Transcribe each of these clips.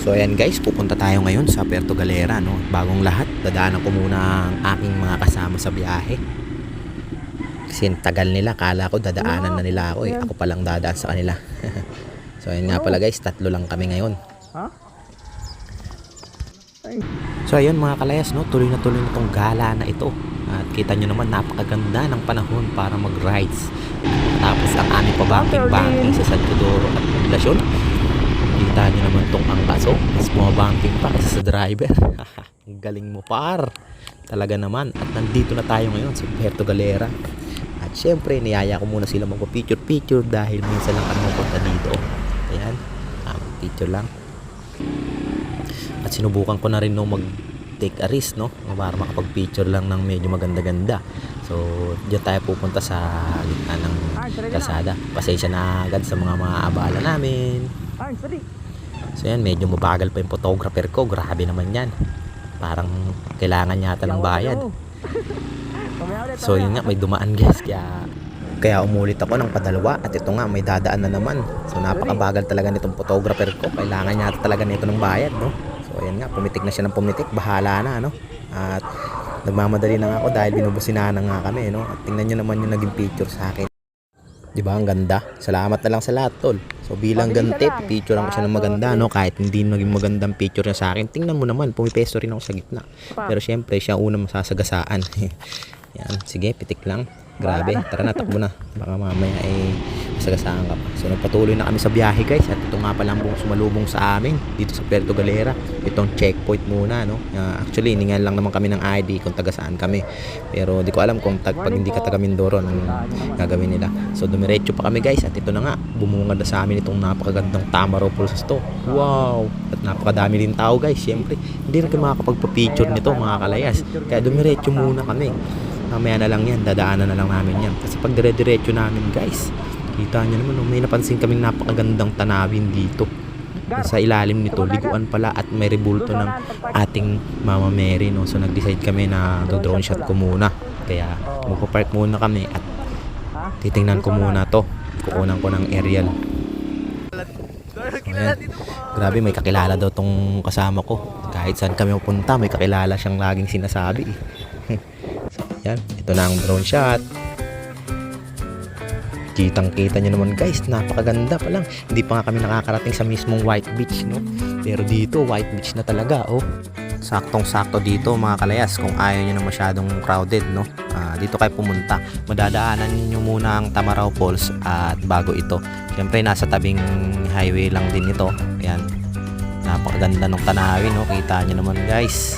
So ayan guys, pupunta tayo ngayon sa Puerto Galera, no? Bagong lahat, dadaanan ko muna ang aking mga kasama sa biyahe. Kasi tagal nila, kala ko dadaanan na nila ako eh. Ako palang dadaan sa kanila. so ayan nga pala guys, tatlo lang kami ngayon. So ayun mga kalayas, no? tuloy na tuloy na tong gala na ito. At kita nyo naman, napakaganda ng panahon para mag-rides. Tapos ang aming pabanking-banking sa San Teodoro at Poblacion. Kita nyo naman tong angkaso. Mas bumabanking pa kaysa sa driver. ang galing mo par. Talaga naman. At nandito na tayo ngayon sa Puerto Galera. At syempre, niyaya ko muna sila magpa-picture-picture dahil minsan lang kami mapunta dito. Ayan, ah, picture lang. At sinubukan ko na rin no mag take a risk no para makapag-picture lang ng medyo maganda-ganda. So, diyan tayo pupunta sa gitna ng kasada. Pasensya na agad sa mga maaabala namin. Sorry. So yan, medyo mabagal pa yung photographer ko. Grabe naman yan. Parang kailangan yata ng bayad. So yun nga, may dumaan guys. Kaya, kaya umulit ako ng padalawa. At ito nga, may dadaan na naman. So napakabagal talaga nitong photographer ko. Kailangan yata talaga nito ng bayad, no? So ayan nga, pumitik na siya ng pumitik. Bahala na, no? At nagmamadali na nga ako dahil binubusinahan na nga kami, no? At tingnan nyo naman yung naging picture sa akin. Di ba ang ganda? Salamat na lang sa lahat, tol. So bilang ganti, picturean ko siya ng maganda, no? Kahit hindi naging magandang picture niya sa akin. Tingnan mo naman, pumipesto rin ako sa gitna. Pero syempre, siya ang unang masasagasaan. Yan, sige, pitik lang. Grabe, tara na, takbo na. Baka mamaya ay masagasaan ka pa. So nagpatuloy na kami sa biyahe guys. At ito nga pala ang sumalubong sa amin dito sa Puerto Galera. Itong checkpoint muna, no? Uh, actually, hiningan lang naman kami ng ID kung taga saan kami. Pero di ko alam kung tag, pag hindi ka taga Mindoro, anong gagawin nila. So dumiretso pa kami guys. At ito na nga, bumungad na sa amin itong napakagandang Tamaro Pulses to. Wow! At napakadami din tao guys. Siyempre, hindi rin kami makakapagpa-picture nito mga kalayas. Kaya dumiretso muna kami mamaya na lang yan, dadaanan na lang namin yan. Kasi pag dire-diretso namin guys, kita nyo naman, may napansin kaming napakagandang tanawin dito. Sa ilalim nito, liguan pala at may rebulto ng ating Mama Mary. No? So nag-decide kami na do-drone shot ko muna. Kaya magpa-park muna kami at titingnan ko muna to. Kukunan ko ng aerial. Ayan. Grabe, may kakilala daw tong kasama ko. Kahit saan kami pupunta, may kakilala siyang laging sinasabi. eh. Yan, ito na ang drone shot. Kitang kita nyo naman guys, napakaganda pa lang. Hindi pa nga kami nakakarating sa mismong White Beach, no? Pero dito, White Beach na talaga, oh. Saktong-sakto dito mga kalayas kung ayaw nyo na masyadong crowded, no? Ah, dito kayo pumunta. Madadaanan nyo muna ang Tamaraw Falls at bago ito. Siyempre, nasa tabing highway lang din ito. Ayan. Napakaganda ng tanawin, no? Kita nyo naman guys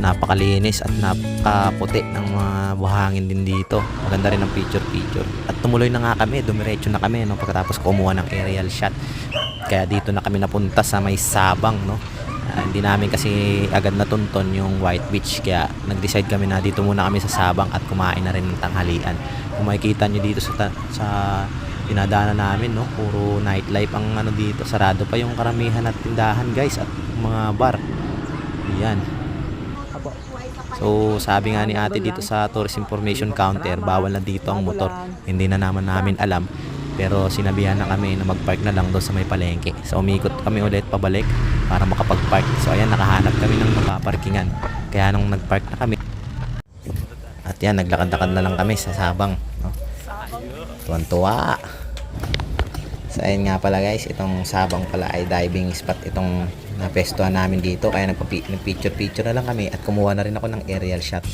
napakalinis at napakaputi ng mga buhangin din dito. Maganda rin ang picture-picture. At tumuloy na nga kami, dumiretso na kami no, pagkatapos kumuha ng aerial shot. Kaya dito na kami napunta sa may Sabang, no. Ah, hindi namin kasi agad natunton yung White Beach kaya nag-decide kami na dito muna kami sa Sabang at kumain na rin ng tanghalian. Kung makikita nyo dito sa, ta- sa dinadaanan namin, no, puro nightlife ang ano dito. Sarado pa yung karamihan at tindahan, guys, at mga bar. Yan. So, sabi nga ni ate dito sa tourist information counter, bawal na dito ang motor. Hindi na naman namin alam. Pero sinabihan na kami na mag-park na lang doon sa may palengke. So, umikot kami ulit pabalik para makapag-park. So, ayan, nakahanap kami ng makaparkingan. Kaya nung nag-park na kami, at yan, naglakad-lakad na lang kami sa Sabang. No? Tuwan-tuwa. So, ayun nga pala guys, itong Sabang pala ay diving spot itong napestuhan namin dito. Kaya nagpa- nag-picture-picture na lang kami at kumuha na rin ako ng aerial shot.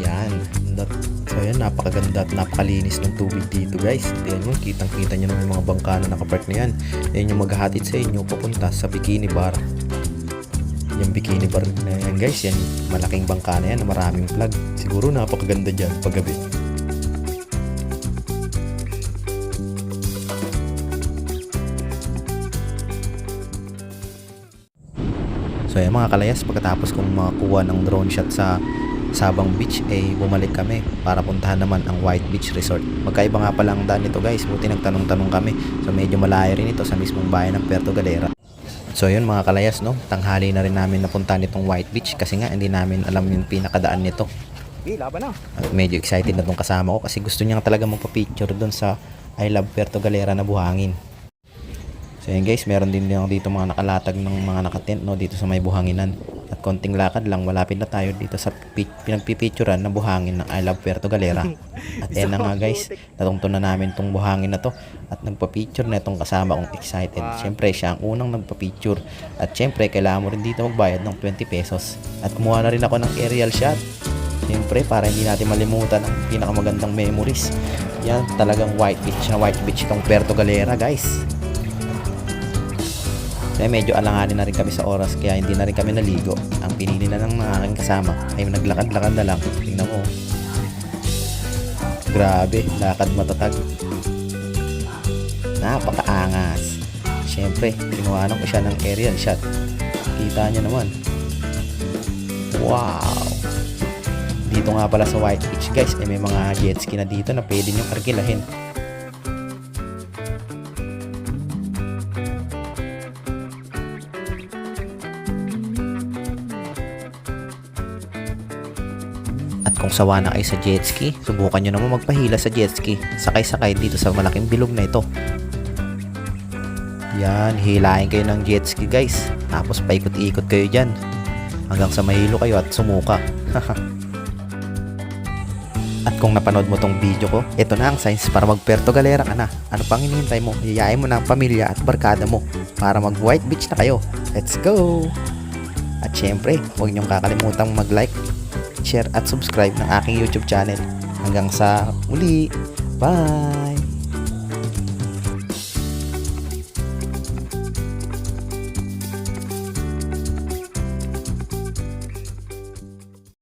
Yan. So ayan, napakaganda at napakalinis ng tubig dito guys. Ayan yun, kitang-kita nyo naman yung mga bangka na nakapark na yan. Ayan yung maghahatid sa inyo papunta sa Bikini Bar. Yung Bikini Bar na yan guys, yan malaking bangka na yan na maraming flag. Siguro napakaganda dyan paggabi. So ayan mga kalayas, pagkatapos kong makakuha ng drone shot sa Sabang Beach, eh bumalik kami para puntahan naman ang White Beach Resort. Magkaiba nga pala ang daan nito guys, buti nagtanong-tanong kami. So medyo malayo rin ito sa mismong bayan ng Puerto Galera. So yun mga kalayas no, tanghali na rin namin napuntahan itong White Beach kasi nga hindi namin alam yung pinakadaan nito. Okay, laban na. At medyo excited na tong kasama ko kasi gusto niya talaga magpa-picture doon sa I Love Puerto Galera na buhangin. So yun guys, meron din lang dito mga nakalatag ng mga nakatent no dito sa may buhanginan. At konting lakad lang, malapit na tayo dito sa pi- pinagpipicturan na buhangin ng I Love Puerto Galera. At yan na nga guys, natungtun na namin tong buhangin na to at nagpa-picture na itong kasama kong excited. Siyempre, siya ang unang nagpa-picture. At siyempre, kailangan mo rin dito magbayad ng 20 pesos. At kumuha na rin ako ng aerial shot. Siyempre, para hindi natin malimutan ang pinakamagandang memories. Yan, talagang white beach na white beach itong Puerto Galera guys. Kaya medyo alanganin na rin kami sa oras kaya hindi na rin kami naligo. Ang pinili na ng mga aking kasama ay naglakad-lakad na lang. Tingnan mo. Grabe, lakad matatag. Napakaangas. Siyempre, kinuhanan ko siya ng aerial shot. Kita niyo naman. Wow! Dito nga pala sa White Beach guys, eh, may mga jet ski na dito na pwede nyo arkilahin. Kung sawa na kayo sa jet ski, subukan nyo naman magpahila sa jet ski. Sakay-sakay dito sa malaking bilog na ito. Yan, hilahin kayo ng jet ski guys. Tapos paikot-ikot kayo dyan. Hanggang sa mahilo kayo at sumuka. at kung napanood mo tong video ko, ito na ang signs para mag Puerto Galera ka na. Ano pang hinihintay mo? Yayain mo na ang pamilya at barkada mo para mag White Beach na kayo. Let's go! At syempre, huwag niyong kakalimutang mag-like, share at subscribe ng aking YouTube channel. Hanggang sa muli. Bye!